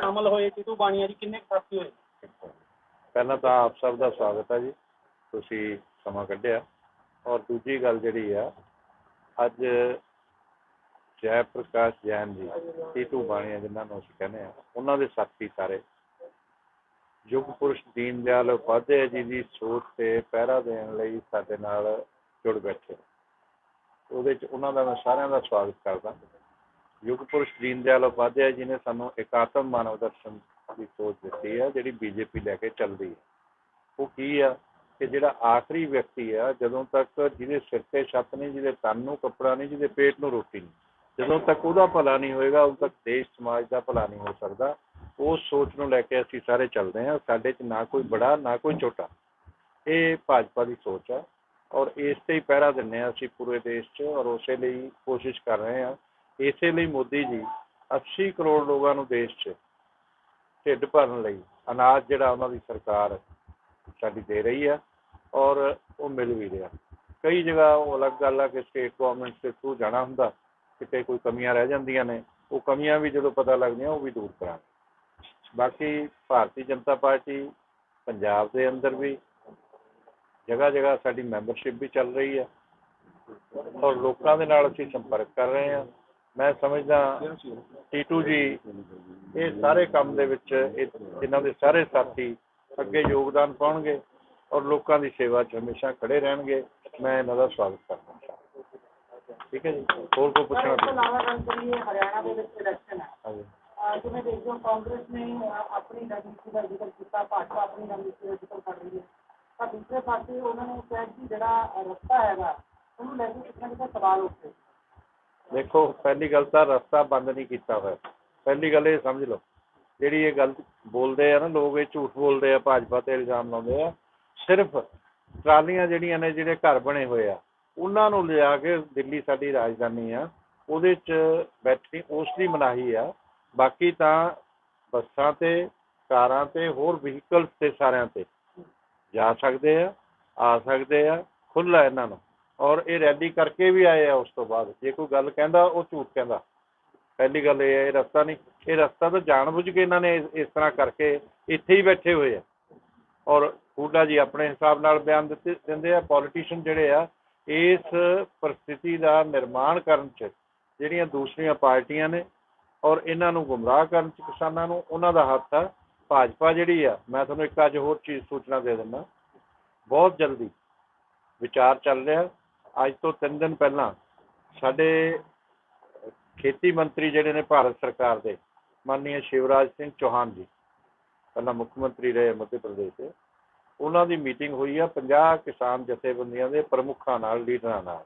ਸ਼ਾਮਲ ਹੋਏ ਟੀਟੂ ਬਾਣੀਆ ਜੀ, ਕਿੰਨੇ ਸਾਥੀ ਹੋਏ? ਪਹਿਲਾਂ ਤਾਂ ਆਪ ਸਭ ਦਾ ਸਵਾਗਤ ਹੈ ਜੀ। ਤੁਸੀਂ ਸਮਾਂ ਕੱਢਿਆ। ਔਰ ਦੂਜੀ ਗੱਲ ਜਿਹੜੀ ਆ, ਅੱਜ ਜੈ ਪ੍ਰਕਾਸ਼ ਜੈਨ ਜੀ ਟੀਟੂ ਬਾਣੀਆ ਜਿਨ੍ਹਾਂ ਨੂੰ ਅਸੀਂ ਕਹਿੰਦੇ ਆ, ਉਹਨਾਂ ਦੇ ਸਾਥੀ ਸਾਰੇ ਯੁਗ ਪੁਰਸ਼ ਦੀਨ ਦਿਆਲ ਉਪਾਧਿਆਏ ਜੀ ਦੀ ਸੋਚ ਤੇ ਪਹਿਰਾ ਦੇਣ ਲਈ ਸਾਡੇ ਨਾਲ ਜੁੜ ਬੈਠੇ। ਉਹਦੇ ਚ ਉਹਨਾਂ ਦਾ ਮੈਂ ਸਾਰਿਆਂ ਦਾ ਸਵਾਗਤ ਕਰਦਾ। ਯੁੱਗ ਪੁਰਸ਼ ਦੀਨ ਦਿਆਲ ਉਪਾਧਿਆਏ ਜੀ ਨੇ ਸਾਨੂੰ ਇਕਾਤਮ ਮਾਨਵ ਦਰਸ਼ਨ ਦੀ ਸੋਚ ਦਿੱਤੀ ਹੈ ਜਿਹੜੀ ਬੀਜੇਪੀ ਲੈ ਕੇ ਚੱਲਦੀ ਹੈ ਉਹ ਕੀ ਆ ਕਿ ਜਿਹੜਾ ਆਖਰੀ ਵਿਅਕਤੀ ਆ, ਜਦੋਂ ਤੱਕ ਜਿਹਦੇ ਸਿਰ ਤੇ ਛੱਤ ਨਹੀਂ, ਜਿਹਦੇ ਤਨ ਨੂੰ ਕੱਪੜਾ ਨਹੀਂ, ਜਿਹਦੇ ਪੇਟ ਨੂੰ ਰੋਟੀ ਨਹੀਂ, ਜਦੋਂ ਤੱਕ ਉਹਦਾ ਭਲਾ ਨਹੀਂ ਹੋਏਗਾ, ਉਦੋਂ ਤੱਕ ਦੇਸ਼, ਸਮਾਜ ਦਾ ਭਲਾ ਨਹੀਂ ਹੋ ਸਕਦਾ। ਉਸ ਸੋਚ ਨੂੰ ਲੈ ਕੇ ਅਸੀਂ ਸਾਰੇ ਚੱਲਦੇ ਹਾਂ ਸਾਡੇ 'ਚ ਨਾ ਕੋਈ ਬੜਾ, ਨਾ ਕੋਈ ਛੋਟਾ। ਇਹ ਭਾਜਪਾ ਦੀ ਸੋਚ ਆ। ਔਰ ਇਸ ਤੇ ਹੀ ਪਹਿਰਾ ਦਿੰਦੇ ਹਾਂ ਅਸੀਂ ਪੂਰੇ ਦੇਸ਼ 'ਚ ਔਰ ਉਸੇ ਲਈ ਕੋਸ਼ਿਸ਼ ਕਰ ਰਹੇ ਹਾਂ ਇਸੇ ਲਈ ਮੋਦੀ ਜੀ 80 ਕਰੋੜ ਲੋਕਾਂ ਨੂੰ ਦੇਸ਼ 'ਚ ਢਿੱਡ ਭਰਨ ਲਈ ਅਨਾਜ ਜਿਹੜਾ ਉਹਨਾਂ ਦੀ ਸਰਕਾਰ ਸਾਡੀ ਦੇ ਰਹੀ ਹੈ ਔਰ ਉਹ ਮਿਲ ਵੀ ਰਿਹਾ। ਕਈ ਜਗ੍ਹਾ ਉਹ ਅਲੱਗ ਗੱਲ ਆ ਕਿ ਸਟੇਟ ਗਵਰਨਮੈਂਟ ਦੇ ਥਰੂ ਜਾਣਾ ਹੁੰਦਾ, ਕਿਤੇ ਕੋਈ ਕਮੀਆਂ ਰਹਿ ਜਾਂਦੀਆਂ ਨੇ, ਉਹ ਕਮੀਆਂ ਵੀ ਜਦੋਂ ਪਤਾ ਲੱਗਦੀਆਂ ਉਹ ਵੀ ਦੂਰ ਕਰਾਂਗੇ। ਬਾਕੀ ਭਾਰਤੀ ਜਨਤਾ ਪਾਰਟੀ ਪੰਜਾਬ ਦੇ ਅੰਦਰ ਵੀ ਜਗ੍ਹਾ ਜਗ੍ਹਾ ਸਾਡੀ ਮੈਂਬਰਸ਼ਿਪ ਵੀ ਚੱਲ ਰਹੀ ਹੈ ਔਰ ਲੋਕਾਂ ਦੇ ਨਾਲ ਅਸੀਂ ਸੰਪਰਕ ਕਰ ਰਹੇ ਹਾਂ ਮੈਂ ਸਮਝਦਾ ਟੀਟੂ ਜੀ ਇਹ ਸਾਰੇ ਕੰਮ ਦੇ ਵਿੱਚ ਇਹ- ਇਹਨਾਂ ਦੇ ਸਾਰੇ ਸਾਥੀ ਅੱਗੇ ਯੋਗਦਾਨ ਪਾਉਣਗੇ ਔਰ ਲੋਕਾਂ ਦੀ ਸੇਵਾ 'ਚ ਹਮੇਸ਼ਾ ਖੜੇ ਰਹਿਣਗੇ। ਮੈਂ ਇਹਨਾਂ ਦਾ ਸਵਾਗਤ ਕਰਦਾ ਹਾਂ ਠੀਕ ਹੈ ਜੀ? ਹੋਰ ਕੋਈ ਪੁੱਛਣਾ? ਇਸ ਤੋਂ ਇਲਾਵਾ ਗੱਲ ਕਰੀਏ ਹਰਿਆਣਾ ਦੇ ਵਿੱਚ ਇਲੈਕਸ਼ਨ ਹੈ। ਹਾਂਜੀ। ਅਹ ਜਿਵੇਂ ਦੇਖਦੇ ਹੋ ਕਾਂਗਰਸ ਨੇ ਅਹ ਆਪਣੀ ਰਣਨੀਤੀ ਦਾ ਜ਼ਿਕਰ ਕੀਤਾ ਭਾਜਪਾ ਆਪਣੀ ਰਣਨੀਤੀ ਦਾ ਜ਼ਿਕਰ ਕਰ ਰਹੀ ਹੈ। ਤਾਂ ਦੂਸਰੇ ਪਾਸੇ ਉਹਨਾਂ ਨੇ ਕਿਹਾ ਕਿ ਜਿਹੜਾ ਰਸਤਾ ਹੈਗਾ ਉਹਨੂੰ ਲੈ ਕੇ ਕਿਤੇ ਨਾ ਕਿਤੇ ਸਵਾਲ ਉੱਠੇ। ਦੇਖੋ, ਪਹਿਲੀ ਗੱਲ ਤਾਂ ਰਸਤਾ ਬੰਦ ਨਹੀਂ ਕੀਤਾ ਹੋਇਆ। ਪਹਿਲੀ ਗੱਲ ਇਹ ਸਮਝ ਲਓ, ਜਿਹੜੀ ਇਹ ਗੱਲ ਬੋਲਦੇ ਆ ਨਾ, ਲੋਕ ਇਹ ਝੂਠ ਬੋਲਦੇ ਆ, ਭਾਜਪਾ ਤੇ ਇਲਜ਼ਾਮ ਲਾਉਂਦੇ ਆ। ਸਿਰਫ ਟਰਾਲੀਆਂ ਜਿਹੜੀਆਂ ਨੇ, ਜਿਹੜੇ ਘਰ ਬਣੇ ਹੋਏ ਆ, ਉਹਨਾਂ ਨੂੰ ਲਿਆ ਕੇ ਦਿੱਲੀ ਸਾਡੀ ਰਾਜਧਾਨੀ ਆ, ਉਹਦੇ 'ਚ ਬੈਠਣੀ ਉਸ ਦੀ ਮਨਾਹੀ ਆ। ਬਾਕੀ ਤਾਂ ਬੱਸਾਂ ਤੇ, ਕਾਰਾਂ ਤੇ, ਹੋਰ ਵਹੀਕਲਸ ਤੇ ਸਾਰਿਆਂ ਤੇ ਜਾ ਸਕਦੇ ਆ ਆ ਸਕਦੇ ਆ, ਖੁੱਲ੍ਹਾ ਇਹਨਾਂ ਨੂੰ। ਔਰ ਇਹ ਰੈਲੀ ਕਰਕੇ ਵੀ ਆਏ ਆ ਉਸ ਤੋਂ ਬਾਅਦ। ਜੇ ਕੋਈ ਗੱਲ ਕਹਿੰਦਾ, ਉਹ ਝੂਠ ਕਹਿੰਦਾ। ਪਹਿਲੀ ਗੱਲ ਇਹ ਹੈ ਇਹ ਰਸਤਾ ਨਹੀਂ। ਇਹ ਰਸਤਾ ਤਾਂ ਜਾਣਬੁੱਝ ਕੇ ਇਹਨਾਂ ਨੇ ਇਸ- ਤਰ੍ਹਾਂ ਕਰਕੇ ਇੱਥੇ ਹੀ ਬੈਠੇ ਹੋਏ ਆ। ਔਰ ਹੂਡਾ ਜੀ ਆਪਣੇ ਹਿਸਾਬ ਨਾਲ ਬਿਆਨ ਦਿੱਤੇ ਦਿੰਦੇ ਆ ਪੋਲੀਟੀਸ਼ੀਅਨ ਜਿਹੜੇ ਆ, ਇਸ ਪਰਿਸਥਿਤੀ ਦਾ ਨਿਰਮਾਣ ਕਰਨ 'ਚ ਜਿਹੜੀਆਂ ਦੂਸਰੀਆਂ ਪਾਰਟੀਆਂ ਨੇ ਔਰ ਇਹਨਾਂ ਨੂੰ ਗੁੰਮਰਾਹ ਕਰਨ 'ਚ ਕਿਸਾਨਾਂ ਨੂੰ, ਉਹਨਾਂ ਦਾ ਹੱਥ ਆ। ਭਾਜਪਾ ਜਿਹੜੀ ਆ, ਮੈਂ ਤੁਹਾਨੂੰ ਇੱਕ ਅੱਜ ਹੋਰ ਚੀਜ਼ ਸੂਚਨਾ ਦੇ ਦਿੰਦਾ। ਬਹੁਤ ਜਲਦੀ ਵਿਚਾਰ ਚੱਲ ਰਿਹਾ। ਅੱਜ ਤੋਂ 3 ਦਿਨ ਪਹਿਲਾਂ ਸਾਡੇ ਖੇਤੀ ਮੰਤਰੀ ਜਿਹੜੇ ਨੇ ਭਾਰਤ ਸਰਕਾਰ ਦੇ ਮਾਨਨੀय ਸ਼ਿਵਰਾਜ ਸਿੰਘ ਚੌਹਾਨ ਜੀ, ਪਹਿਲਾਂ ਮੁੱਖ ਮੰਤਰੀ ਰਹੇ ਮੱਧ ਪ੍ਰਦੇਸ਼ ਦੇ, ਉਹਨਾਂ ਦੀ ਮੀਟਿੰਗ ਹੋਈ ਆ 50 ਕਿਸਾਨ ਜਥੇਬੰਦੀਆਂ ਦੇ ਪ੍ਰਮੁੱਖਾਂ ਨਾਲ, ਲੀਡਰਾਂ ਨਾਲ।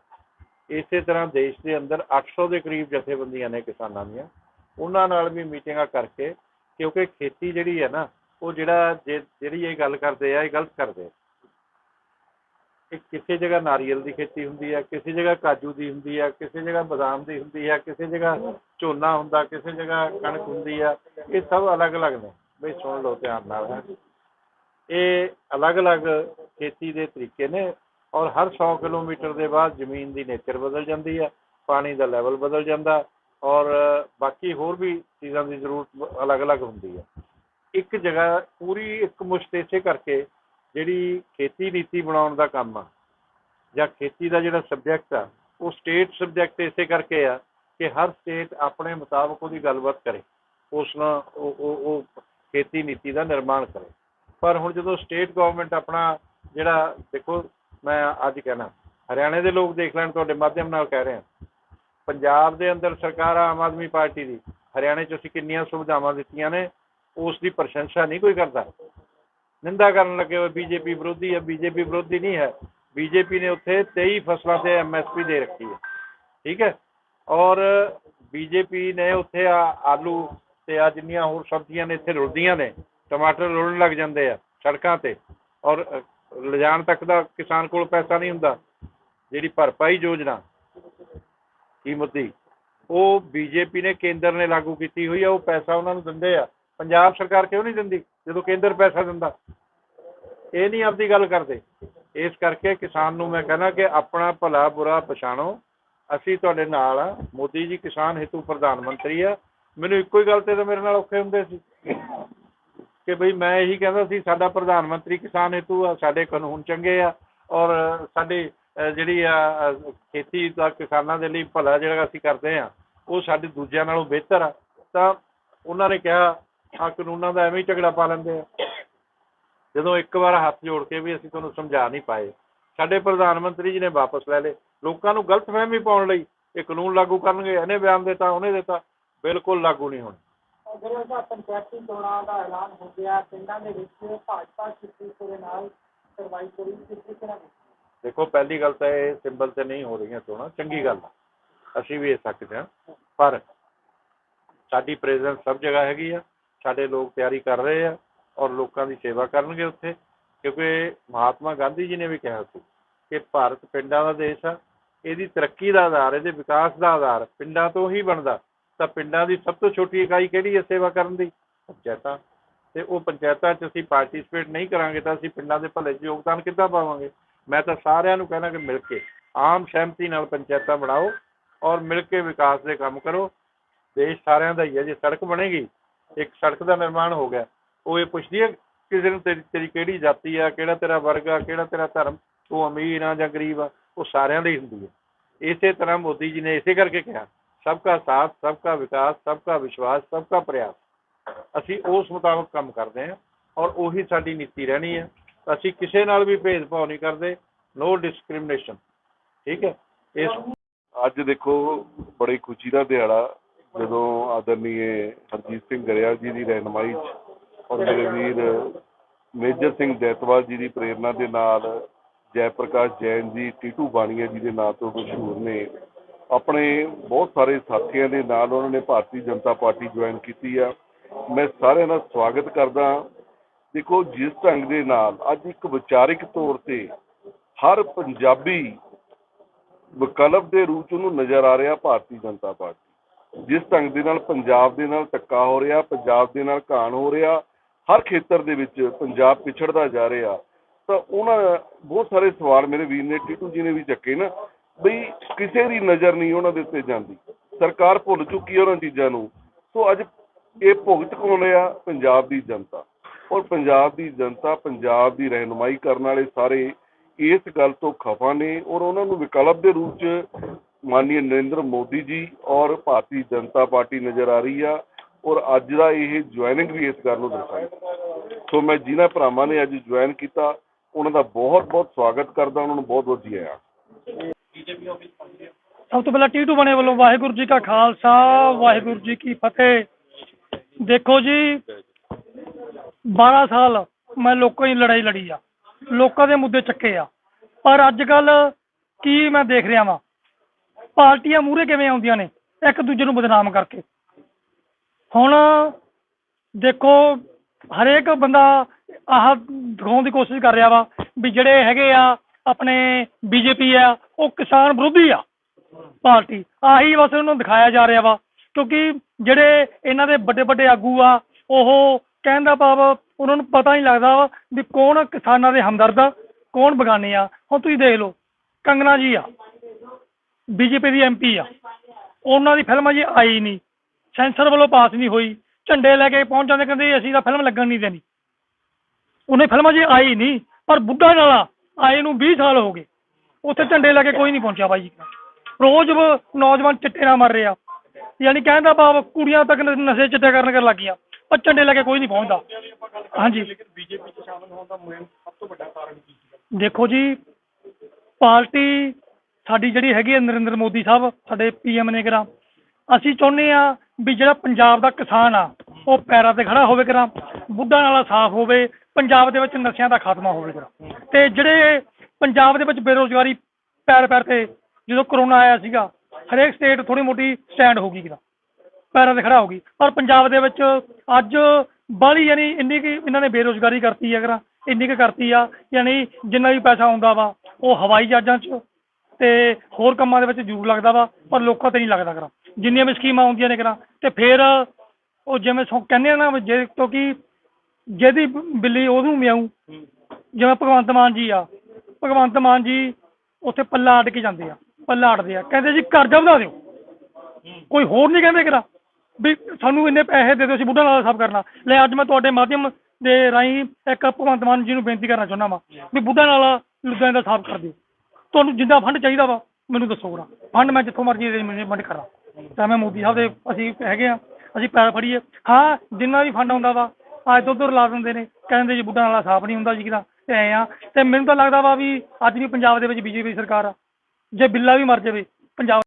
ਇਸੇ ਤਰ੍ਹਾਂ ਦੇਸ਼ ਦੇ ਅੰਦਰ 800 ਦੇ ਕਰੀਬ ਜਥੇਬੰਦੀਆਂ ਨੇ ਕਿਸਾਨਾਂ ਦੀਆਂ, ਉਹਨਾਂ ਨਾਲ ਵੀ ਮੀਟਿੰਗਾਂ ਕਰਕੇ ਕਿਉਂਕਿ ਖੇਤੀ ਜਿਹੜੀ ਹੈ ਨਾ, ਉਹ ਜਿਹੜਾ ਜੇ- ਜਿਹੜੀ ਇਹ ਗੱਲ ਕਰਦੇ ਆ, ਇਹ ਗਲਤ ਕਰਦੇ ਕਿ ਕਿਸੇ ਜਗ੍ਹਾ ਨਾਰੀਅਲ ਦੀ ਖੇਤੀ ਹੁੰਦੀ ਹੈ ਕਿਸੇ ਜਗ੍ਹਾ ਕਾਜੂ ਦੀ ਹੁੰਦੀ ਹੈ ਕਿਸੇ ਜਗ੍ਹਾ ਬਦਾਮ ਦੀ ਹੁੰਦੀ ਹੈ ਕਿਸੇ ਜਗ੍ਹਾ ਝੋਨਾ ਹੁੰਦਾ, ਕਿਸੇ ਜਗ੍ਹਾ ਕਣਕ ਹੁੰਦੀ ਆ, ਇਹ ਸਭ ਅਲੱਗ-ਅਲੱਗ ਨੇ। ਬਈ ਸੁਣ ਲਓ ਧਿਆਨ ਨਾਲ ਇਹ ਅਲੱਗ-ਅਲੱਗ ਖੇਤੀ ਦੇ ਤਰੀਕੇ ਨੇ ਔਰ ਹਰ 100 ਕਿਲੋਮੀਟਰ ਦੇ ਬਾਅਦ ਜ਼ਮੀਨ ਦੀ ਨੇਚਰ ਬਦਲ ਜਾਂਦੀ ਹੈ ਪਾਣੀ ਦਾ ਲੈਵਲ ਬਦਲ ਜਾਂਦਾ ਔਰ ਬਾਕੀ ਹੋਰ ਵੀ ਚੀਜ਼ਾਂ ਦੀ ਜ਼ਰੂਰਤ ਅਲੱਗ-ਅਲੱਗ ਹੁੰਦੀ ਹੈ ਇੱਕ ਜਗ੍ਹਾ ਪੂਰੀ ਇੱਕ ਮੁਸ਼ਤ ਇਸੇ ਕਰਕੇ ਜਿਹੜੀ ਖੇਤੀ ਨੀਤੀ ਬਣਾਉਣ ਦਾ ਕੰਮ ਆ, ਜਾਂ ਖੇਤੀ ਦਾ ਜਿਹੜਾ ਸਬਜੈਕਟ ਆ, ਉਹ ਸਟੇਟ ਸਬਜੈਕਟ ਇਸੇ ਕਰਕੇ ਆ ਕਿ ਹਰ ਸਟੇਟ ਆਪਣੇ ਮੁਤਾਬਕ ਉਹਦੀ ਗੱਲਬਾਤ ਕਰੇ, ਉਸ ਨਾਲ ਉਹ ਉਹ ਖੇਤੀ ਨੀਤੀ ਦਾ ਨਿਰਮਾਣ ਕਰੇ। ਪਰ ਹੁਣ ਜਦੋਂ ਸਟੇਟ ਗਵਰਨਮੈਂਟ ਆਪਣਾ ਜਿਹੜਾ, ਦੇਖੋ ਮੈਂ ਅੱਜ ਕਹਿਣਾ, ਹਰਿਆਣੇ ਦੇ ਲੋਕ ਦੇਖ ਲੈਣ ਤੁਹਾਡੇ ਮਾਧਿਅਮ ਨਾਲ ਕਹਿ ਰਹੇ ਹਾਂ ਪੰਜਾਬ ਦੇ ਅੰਦਰ ਸਰਕਾਰ ਆਮ ਆਦਮੀ ਪਾਰਟੀ ਦੀ, ਹਰਿਆਣੇ 'ਚ ਅਸੀਂ ਕਿੰਨੀਆਂ ਸੁਵਿਧਾਵਾਂ ਦਿੱਤੀਆਂ ਨੇ, ਉਸ ਦੀ ਪ੍ਰਸ਼ੰਸਾ ਨਹੀਂ ਕੋਈ ਕਰਦਾ। ਨਿੰਦਾ ਕਰਨ ਲੱਗੇ ਹੋਏ ਬੀਜੇਪੀ ਵਿਰੋਧੀ ਹੈ, ਬੀਜੇਪੀ ਵਿਰੋਧੀ ਨਹੀਂ ਹੈ। ਬੀਜੇਪੀ ਨੇ ਉੱਥੇ 23 ਫਸਲਾਂ ਤੇ ਐਮਐਸਪੀ ਦੇ ਰੱਖੀ ਹੈ। ਠੀਕ ਹੈ? ਔਰ ਬੀਜੇਪੀ ਨੇ ਉੱਥੇ ਆ ਆਲੂ ਤੇ ਆ ਜਿੰਨੀਆਂ ਹੋਰ ਸਬਜ਼ੀਆਂ ਨੇ ਇੱਥੇ ਰੁਲਦੀਆਂ ਨੇ, ਟਮਾਟਰ ਰੁਲਣ ਲੱਗ ਜਾਂਦੇ ਆ ਸੜਕਾਂ ਤੇ। ਔਰ ਲਿਜਾਣ ਤੱਕ ਦਾ ਕਿਸਾਨ ਕੋਲ ਪੈਸਾ ਨਹੀਂ ਹੁੰਦਾ। ਜਿਹੜੀ ਭਰਪਾਈ ਯੋਜਨਾ ਕੀਮਤ ਦੀ ਉਹ ਬੀਜੇਪੀ ਨੇ ਕੇਂਦਰ ਨੇ ਲਾਗੂ ਕੀਤੀ ਹੋਈ ਆ, ਉਹ ਪੈਸਾ ਉਹਨਾਂ ਨੂੰ ਦਿੰਦੇ ਆ। ਪੰਜਾਬ ਸਰਕਾਰ ਕਿਉਂ ਨਹੀਂ ਦਿੰਦੀ? ਜਦੋਂ ਕੇਂਦਰ ਪੈਸਾ ਦਿੰਦਾ। ਇਹ ਨਹੀਂ ਆਪਦੀ ਗੱਲ ਕਰਦੇ। ਇਸ ਕਰਕੇ ਕਿਸਾਨ ਨੂੰ ਮੈਂ ਕਹਿੰਦਾ ਕਿ ਆਪਣਾ ਭਲਾ ਬੁਰਾ ਪਛਾਣੋ। ਅਸੀਂ ਤੁਹਾਡੇ ਨਾਲ ਆ। ਮੋਦੀ ਜੀ ਕਿਸਾਨ ਹਿੱਤੂ ਪ੍ਰਧਾਨ ਮੰਤਰੀ ਆ। ਮੈਨੂੰ ਇੱਕੋ ਹੀ ਗੱਲ ਤੇ ਤਾਂ ਮੇਰੇ ਨਾਲ ਔਖੇ ਹੁੰਦੇ ਸੀ। ਕਿ ਬਈ ਮੈਂ ਇਹੀ ਕਹਿੰਦਾ ਸੀ, ਸਾਡਾ ਪ੍ਰਧਾਨ ਮੰਤਰੀ ਕਿਸਾਨ ਹੇਤੂ ਆ, ਸਾਡੇ ਕਾਨੂੰਨ ਚੰਗੇ ਆ ਔਰ ਸਾਡੀ ਜਿਹੜੀ ਆ ਖੇਤੀ ਦਾ ਕਿਸਾਨਾਂ ਦੇ ਲਈ ਭਲਾ ਜਿਹੜਾ ਅਸੀਂ ਕਰਦੇ ਆ, ਉਹ ਸਾਡੇ ਦੂਜਿਆਂ ਨਾਲੋਂ ਬਿਹਤਰ ਆ। ਤਾਂ ਉਹਨਾਂ ਨੇ ਕਿਹਾ ਆ ਕਾਨੂੰਨਾਂ ਦਾ ਐਵੇਂ ਹੀ ਝਗੜਾ ਪਾ ਲੈਂਦੇ ਆ। ਜਦੋਂ ਇੱਕ ਵਾਰ ਹੱਥ ਜੋੜ ਕੇ ਵੀ ਅਸੀਂ ਤੁਹਾਨੂੰ ਸਮਝਾ ਨਹੀਂ ਪਾਏ ਸਾਡੇ ਪ੍ਰਧਾਨ ਮੰਤਰੀ ਜੀ ਨੇ ਵਾਪਸ ਲੈ ਲਏ। ਲੋਕਾਂ ਨੂੰ ਗਲਤਫਹਿਮੀ ਪਾਉਣ ਲਈ ਇਹ ਕਾਨੂੰਨ ਲਾਗੂ ਕਰਨਗੇ ਇਹਨੇ ਬਿਆਨ ਦਿੱਤਾ ਉਹਨੇ ਦਿੱਤਾ ਬਿਲਕੁਲ ਲਾਗੂ ਨਹੀਂ ਹੋਣੇ। ਜਿਹੜੇ ਦਾ ਪੰਚਾਇਤੀ ਚੋਣਾਂ ਦਾ ਐਲਾਨ ਹੋ ਗਿਆ ਪਿੰਡਾਂ ਦੇ ਵਿੱਚ ਭਾਜਪਾ ਕਿਸ ਦੇ ਨਾਲ ਸਰਵਾਈ ਕਰੀ ਕਿਸ ਤਰੀਕੇ ਨਾਲ ਦੇਖੋ ਪਹਿਲੀ ਗੱਲ ਤਾਂ ਇਹ ਸਿੰਬਲ ਤੇ ਨਹੀਂ ਹੋ ਰਹੀਆਂ ਚੋਣਾਂ ਚੰਗੀ ਗੱਲ ਆ। ਅਸੀਂ ਵੀ ਇਹ ਸਕਦੇ ਹਾਂ। ਪਰ ਸਾਡੀ ਪ੍ਰੈਜ਼ੈਂਸ ਸਭ ਜਗ੍ਹਾ ਹੈਗੀ ਆ। ਸਾਡੇ ਲੋਕ ਤਿਆਰੀ ਕਰ ਰਹੇ ਆ ਔਰ ਲੋਕਾਂ ਦੀ ਸੇਵਾ ਕਰਨਗੇ ਉੱਥੇ, ਕਿਉਂਕਿ ਮਹਾਤਮਾ ਗਾਂਧੀ ਜੀ ਨੇ ਵੀ ਕਿਹਾ ਸੀ ਕਿ ਭਾਰਤ ਪਿੰਡਾਂ ਦਾ ਦੇਸ਼ ਆ, ਇਹਦੀ ਤਰੱਕੀ ਦਾ ਆਧਾਰ, ਇਹਦੇ ਵਿਕਾਸ ਦਾ ਆਧਾਰ ਪਿੰਡਾਂ ਤੋਂ ਹੀ ਬਣਦਾ, ਤਾਂ ਪਿੰਡਾਂ ਦੀ ਸਭ ਤੋਂ ਛੋਟੀ ਇਕਾਈ ਕਿਹੜੀ ਹੈ ਸੇਵਾ ਕਰਨ ਦੀ? ਪੰਚਾਇਤਾਂ। ਤੇ ਉਹ ਪੰਚਾਇਤਾਂ 'ਚ ਅਸੀਂ ਪਾਰਟਿਸਿਪੇਟ ਨਹੀਂ ਕਰਾਂਗੇ ਤਾਂ ਅਸੀਂ ਪਿੰਡਾਂ ਦੇ ਭਲੇ 'ਚ ਯੋਗਦਾਨ ਕਿੱਦਾਂ ਪਾਵਾਂਗੇ? ਮੈਂ ਤਾਂ ਸਾਰਿਆਂ ਨੂੰ ਕਹਿਣਾ ਕਿ ਮਿਲ ਕੇ, ਆਮ ਸਹਿਮਤੀ ਨਾਲ ਪੰਚਾਇਤਾਂ ਬਣਾਓ ਔਰ ਮਿਲ ਕੇ ਵਿਕਾਸ ਦੇ ਕੰਮ ਕਰੋ। ਦੇਸ਼ ਸਾਰਿਆਂ ਦਾ ਹੀ ਹੈ, ਜੇ ਸੜਕ ਬਣੇਗੀ ਇੱਕ ਸੜਕ ਦਾ ਨਿਰਮਾਣ ਹੋ ਗਿਆ। ਉਹ ਇਹ ਪੁੱਛਦੀ ਹੈ, ਕਿਸੇ ਨੂੰ ਤੇਰੀ ਤੇਰੀ ਕਿਹੜੀ ਜਾਤੀ ਆ, ਕਿਹੜਾ ਤੇਰਾ ਵਰਗ ਆ, ਕਿਹੜਾ ਤੇਰਾ ਧਰਮ, ਤੂੰ ਅਮੀਰ ਆ ਜਾਂ ਗਰੀਬ ਆ, ਉਹ ਸਾਰਿਆਂ ਦੀ ਹੁੰਦੀ ਹੈ। ਇਸੇ ਤਰ੍ਹਾਂ ਮੋਦੀ ਜੀ ਨੇ ਇਸੇ ਕਰਕੇ ਕਿਹਾ, ਸਬਕਾ ਸਾਥ, ਸਬਕਾ ਵਿਕਾਸ, ਸਬਕਾ ਵਿਸ਼ਵਾਸ, ਸਬਕਾ ਪ੍ਰਯਾਸ। ਅਸੀਂ ਉਸ ਮੁਤਾਬਕ ਕੰਮ ਕਰਦੇ ਹਾਂ ਔਰ ਉਹੀ ਸਾਡੀ ਨੀਤੀ ਰਹਿਣੀ ਹੈ। ਅਸੀਂ ਕਿਸੇ ਨਾਲ ਵੀ ਭੇਦਭਾਵ ਨਹੀਂ ਕਰਦੇ ਨੋ ਡਿਸਕ੍ਰਿਮੀਨੇਸ਼ਨ ਠੀਕ ਹੈ? ਇਸ ਅੱਜ ਦੇਖੋ, ਬੜੀ ਖੁਸ਼ੀ ਦਾ ਦਿਹਾੜਾ ਜਦੋਂ ਆਦਰਨੀਏ ਹਰਜੀਤ ਸਿੰਘ ਗਰੇਵਾਲ ਜੀ ਦੀ ਰਹਿਨਮਾਈ 'ਚ ਔਰ ਮੇਰੇ ਵੀਰ ਮੇਜਰ ਸਿੰਘ ਜੈਤਵਾਲ ਜੀ ਦੀ ਪ੍ਰੇਰਣਾ ਦੇ ਨਾਲ ਜੈ ਪ੍ਰਕਾਸ਼ ਜੈਨ ਜੀ, ਟੀਟੂ ਬਾਣੀਆ ਜੀ ਦੇ ਨਾਂ ਤੋਂ ਮਸ਼ਹੂਰ ਨੇ। ਆਪਣੇ ਬਹੁਤ ਸਾਰੇ ਸਾਥੀਆਂ ਦੇ ਨਾਲ ਉਹਨਾਂ ਨੇ ਭਾਰਤੀ ਜਨਤਾ ਪਾਰਟੀ ਜੁਆਇਨ ਕੀਤੀ ਆ। ਮੈਂ ਸਾਰਿਆਂ ਦਾ ਸਵਾਗਤ ਕਰਦਾ ਦੇਖੋ, ਜਿਸ ਢੰਗ ਦੇ ਨਾਲ ਅੱਜ ਇੱਕ ਵਿਚਾਰਿਕ ਤੌਰ ਤੇ ਹਰ ਪੰਜਾਬੀ ਵਿਕਲਪ ਦੇ ਰੂਪ 'ਚ ਉਹਨੂੰ ਨਜ਼ਰ ਆ ਰਿਹਾ ਭਾਰਤੀ ਜਨਤਾ ਪਾਰਟੀ। ਜਿਸ ਢੰਗ ਦੇ ਨਾਲ ਪੰਜਾਬ ਦੇ ਨਾਲ ਧੱਕਾ ਹੋ ਰਿਹਾ, ਪੰਜਾਬ ਦੇ ਨਾਲ ਘਾਣ ਹੋ ਰਿਹਾ, ਹਰ ਖੇਤਰ ਦੇ ਵਿੱਚ ਪੰਜਾਬ ਪਿਛੜਦਾ ਜਾ ਰਿਹਾ। ਤਾਂ ਉਹਨਾਂ ਬਹੁਤ ਸਾਰੇ ਸਵਾਲ ਮੇਰੇ ਵੀਰ ਨੇ, ਟੀਟੂ ਜੀ ਨੇ ਵੀ ਚੱਕੇ ਨਾ, ਬਈ ਕਿਸੇ ਦੀ ਨਜ਼ਰ ਨਹੀਂ ਉਹਨਾਂ ਦੇ ਉੱਤੇ ਜਾਂਦੀ। ਸਰਕਾਰ ਭੁੱਲ ਚੁੱਕੀ ਹੈ ਉਹਨਾਂ ਚੀਜ਼ਾਂ ਨੂੰ। ਸੋ ਅੱਜ ਇਹ ਭੁਗਤ ਕੌਣ ਰਿਹਾ? ਪੰਜਾਬ ਦੀ ਜਨਤਾ। ਔਰ ਪੰਜਾਬ ਦੀ ਜਨਤਾ, ਪੰਜਾਬ ਦੀ ਰਹਿਨੁਮਾਈ ਕਰਨ ਵਾਲੇ ਸਾਰੇ ਇਸ ਗੱਲ ਤੋਂ ਖਫਾ ਨੇ ਔਰ ਉਹਨਾਂ ਨੂੰ ਵਿਕਲਪ ਦੇ ਰੂਪ 'ਚ ਮਾਨਨੀय ਨਰਿੰਦਰ ਮੋਦੀ ਜੀ ਔਰ ਭਾਰਤੀ ਜਨਤਾ ਪਾਰਟੀ ਨਜ਼ਰ ਆ ਰਹੀ ਆ ਔਰ ਅੱਜ ਦਾ ਇਹ ਜੁਆਇਨਿੰਗ ਵੀ ਇਸ ਗੱਲ ਨੂੰ ਦਰਸਾਉਂਦਾ ਸੋ ਮੈਂ ਜਿਨ੍ਹਾਂ ਭਰਾਵਾਂ ਨੇ ਅੱਜ ਜੁਆਇਨ ਕੀਤਾ, ਉਹਨਾਂ ਦਾ ਬਹੁਤ ਬਹੁਤ ਸਵਾਗਤ ਕਰਦਾ, ਉਹਨਾਂ ਨੂੰ ਬਹੁਤ ਬਹੁਤ ਜੀ ਆਇਆਂ ਸਭ ਤੋਂ ਪਹਿਲਾਂ ਟੀਟੂ ਬਣੇ ਵੱਲੋਂ ਵਾਹਿਗੁਰੂ ਜੀ ਕਾ ਖਾਲਸਾ, ਵਾਹਿਗੁਰੂ ਜੀ ਕੀ ਫਤਿਹ। ਦੇਖੋ ਜੀ 12 ਸਾਲ ਮੈਂ ਲੋਕਾਂ ਦੀ ਲੜਾਈ ਲੜੀ ਆ, ਲੋਕਾਂ ਦੇ ਮੁੱਦੇ ਚੱਕੇ ਆ। ਪਰ ਅੱਜ ਕੱਲ ਕੀ ਮੈਂ ਦੇਖ ਰਿਹਾ ਵਾਂ? ਪਾਰਟੀਆਂ ਮੂਹਰੇ ਕਿਵੇਂ ਆਉਂਦੀਆਂ ਨੇ, ਇੱਕ ਦੂਜੇ ਨੂੰ ਬਦਨਾਮ ਕਰਕੇ। ਹੁਣ ਦੇਖੋ, ਹਰੇਕ ਬੰਦਾ ਆਹ ਦਿਖਾਉਣ ਦੀ ਕੋਸ਼ਿਸ਼ ਕਰ ਰਿਹਾ ਵਾ ਵੀ ਜਿਹੜੇ ਹੈਗੇ ਆ, ਆਪਣੇ ਬੀਜੇਪੀ ਆ, ਉਹ ਕਿਸਾਨ ਵਿਰੋਧੀ ਆ। ਪਾਰਟੀ, ਆਹੀ ਬਸ ਉਹਨੂੰ ਦਿਖਾਇਆ ਜਾ ਰਿਹਾ ਵਾ, ਕਿਉਂਕਿ ਜਿਹੜੇ ਇਹਨਾਂ ਦੇ ਵੱਡੇ ਵੱਡੇ ਆਗੂ ਆ, ਉਹ ਕਹਿਣ ਦਾ ਭਾਵ ਉਹਨਾਂ ਨੂੰ ਪਤਾ ਨਹੀਂ ਲੱਗਦਾ ਵਾ ਵੀ ਕੌਣ ਕਿਸਾਨਾਂ ਦੇ ਹਮਦਰਦ ਆ, ਕੌਣ ਬਗਾਨੇ ਆ। ਹੁਣ ਤੁਸੀਂ ਦੇਖ ਲਓ ਕੰਗਨਾ ਜੀ ਆ। ਬੀਜੇਪੀ ਦੀ ਐਮਪੀ ਆ। ਉਹਨਾਂ ਦੀ ਫਿਲਮ ਅਜੇ ਆਈ ਨਹੀਂ। ਸੈਂਸਰ ਵੱਲੋਂ ਪਾਸ ਨਹੀਂ ਹੋਈ। ਝੰਡੇ ਲੈ ਕੇ ਪਹੁੰਚ ਜਾਂਦੇ ਕਹਿੰਦੇ ਅਸੀਂ ਤਾਂ ਫਿਲਮ ਲੱਗਣ ਨਹੀਂ ਦੇਣੀ। ਉਹਨੇ ਫਿਲਮ ਅਜੇ ਆਈ ਨਹੀਂ ਪਰ ਬੁੱਢਾ ਨਾਲਾ ਆਏ ਨੂੰ 20 ਸਾਲ ਹੋ ਗਏ। ਉੱਥੇ ਝੰਡੇ ਲੈ ਕੇ ਕੋਈ ਨਹੀਂ ਪਹੁੰਚਿਆ ਬਾਈ ਜੀ। ਰੋਜ਼ ਨੌਜਵਾਨ ਚਿੱਟੇ ਨਾਲ ਮਰ ਰਿਹਾ। ਯਾਨੀ ਕਹਿਣ ਦਾ ਭਾਵ ਕੁੜੀਆਂ ਤੱਕ ਨ- ਨਸ਼ੇ ਚਿੱਟੇ ਕਰਨ ਕਰ ਲੱਗੀਆਂ। ਪਰ ਝੰਡੇ ਲੈ ਕੇ ਕੋਈ ਨਹੀਂ ਪਹੁੰਚਦਾ। ਹਾਂਜੀ। ਲੇਕਿਨ ਬੀਜੇਪੀ ਚ ਸ਼ਾਮਲ ਹੋਣ ਦਾ ਮੁਹਿੰਮ ਸਭ ਤੋਂ ਵੱਡਾ ਕਾਰਨ ਕੀ ਸੀ ਦੇਖੋ ਜੀ ਪਾਰਟੀ ਸਾਡੀ ਜਿਹੜੀ ਹੈਗੀ ਹੈ ਨਰਿੰਦਰ ਮੋਦੀ ਸਾਹਿਬ, ਸਾਡੇ ਪੀਐਮ ਨੇ ਕਰਾਂ। ਅਸੀਂ ਚਾਹੁੰਦੇ ਆ ਵੀ ਜਿਹੜਾ ਪੰਜਾਬ ਦਾ ਕਿਸਾਨ ਆ, ਉਹ ਪੈਰਾਂ ਤੇ ਖੜਾ ਹੋਵੇ ਕਰਾਂ, ਬੁੱਢਾ ਨਾਲਾ ਸਾਫ਼ ਹੋਵੇ, ਪੰਜਾਬ ਦੇ ਵਿੱਚ ਨਸ਼ਿਆਂ ਦਾ ਖਾਤਮਾ ਹੋਵੇ ਕਰਾਂ। ਤੇ ਜਿਹੜੇ ਪੰਜਾਬ ਦੇ ਵਿੱਚ ਬੇਰੋਜ਼ਗਾਰੀ ਪੈਰ ਪੈਰ ਤੇ, ਜਦੋਂ ਕਰੋਨਾ ਆਇਆ ਸੀਗਾ, ਹਰੇਕ ਸਟੇਟ ਥੋੜੀ ਮੋਟੀ ਸਟੈਂਡ ਹੋ ਗਈ ਕਿਰਾ, ਪੈਰਾਂ ਤੇ ਖੜਾ ਹੋ ਗਈ। ਪਰ ਪੰਜਾਬ ਦੇ ਵਿੱਚ ਅੱਜ ਬਾਹਲੀ ਯਾਨੀ ਇੰਨੀ ਕਿ ਇਹਨਾਂ ਨੇ ਬੇਰੋਜ਼ਗਾਰੀ ਕਰਤੀ ਹੈ ਕਰਾਂ, ਇੰਨੀ ਕੁ ਕਰਤੀ ਆ, ਯਾਨੀ ਜਿੰਨਾ ਵੀ ਪੈਸਾ ਆਉਂਦਾ ਵਾ, ਉਹ ਹਵਾਈ ਜਹਾਜ਼ਾਂ 'ਚ ਤੇ ਹੋਰ ਕੰਮਾਂ ਦੇ ਵਿੱਚ ਜ਼ਰੂਰ ਲੱਗਦਾ ਵਾ, ਪਰ ਲੋਕਾਂ ਤੇ ਨਹੀਂ ਲੱਗਦਾ ਕਰਾਂ। ਜਿੰਨੀਆਂ ਵੀ ਸਕੀਮਾਂ ਆਉਂਦੀਆਂ ਨੇ ਕਰਾਂ, ਤੇ ਫਿਰ ਉਹ ਜਿਵੇਂ ਸੋ ਕਹਿੰਦੇ ਆ ਨਾ ਵੀ ਜੇ, ਕਿਉਂਕਿ ਜਿਹਦੀ ਬਿੱਲੀ ਉਹਨੂੰ ਮਿਆਉ ਜਿਵੇਂ ਭਗਵੰਤ ਮਾਨ ਜੀ ਆ, ਭਗਵੰਤ ਮਾਨ ਜੀ ਉੱਥੇ ਪੱਲਾ ਅੱਡ ਕੇ ਜਾਂਦੇ ਆ, ਪੱਲਾ ਅੱਡਦੇ ਆ, ਕਹਿੰਦੇ ਜੀ ਕਰਜ਼ਾ ਵਧਾ ਦਿਓ। ਕੋਈ ਹੋਰ ਨਹੀਂ ਕਹਿੰਦੇ ਕਰਾ, ਵੀ ਸਾਨੂੰ ਇੰਨੇ ਪੈਸੇ ਦੇ ਦਿਓ, ਅਸੀਂ ਬੁੱਢਾ ਨਾਲ ਸਾਫ਼ ਕਰਨਾ। ਲੈ ਅੱਜ ਮੈਂ ਤੁਹਾਡੇ ਮਾਧਿਅਮ ਦੇ ਰਾਹੀਂ ਇੱਕ ਭਗਵੰਤ ਮਾਨ ਜੀ ਨੂੰ ਬੇਨਤੀ ਕਰਨਾ ਚਾਹੁੰਦਾ ਵਾਂ, ਵੀ ਬੁੱਢਾ ਨਾਲ ਲੁਧਿਆਣੇ ਦਾ ਸਾਫ਼ ਕਰ ਦਿਓ। ਤੁਹਾਨੂੰ ਜਿੰਨਾ ਫੰਡ ਚਾਹੀਦਾ ਵਾ, ਮੈਨੂੰ ਦੱਸੋ ਉਹਦਾ। ਫੰਡ ਮੈਂ ਜਿੱਥੋਂ ਮਰਜ਼ੀ ਅਰੇਂਜਮੈਂਟ ਕਰਾਂ। ਤਾਂ ਮੈਂ ਮੋਦੀ ਸਾਹਿਬ ਦੇ, ਅਸੀਂ ਹੈਗੇ ਆ, ਅਸੀਂ ਪੈਰ ਫੜੀਏ। ਹਾਂ, ਜਿੰਨਾ ਵੀ ਫੰਡ ਆਉਂਦਾ ਵਾ, ਅੱਜ ਤੋਂ ਉੱਧਰ ਲਾ ਦਿੰਦੇ ਨੇ, ਕਹਿੰਦੇ ਜੀ ਬੁੱਢਾ ਨਾਲਾ ਸਾਫ਼ ਨਹੀਂ ਹੁੰਦਾ ਜੀ ਕਿਦਾ, ਤੇ ਐ ਆ। ਤੇ ਮੈਨੂੰ ਤਾਂ ਲੱਗਦਾ ਵਾ ਵੀ ਅੱਜ ਵੀ ਪੰਜਾਬ ਦੇ ਵਿੱਚ ਬੀਜੇਪੀ ਸਰਕਾਰ ਆ। ਜੇ ਬਿੱਲਾ ਵੀ ਮਰ ਜਾਵੇ, ਪੰਜਾਬ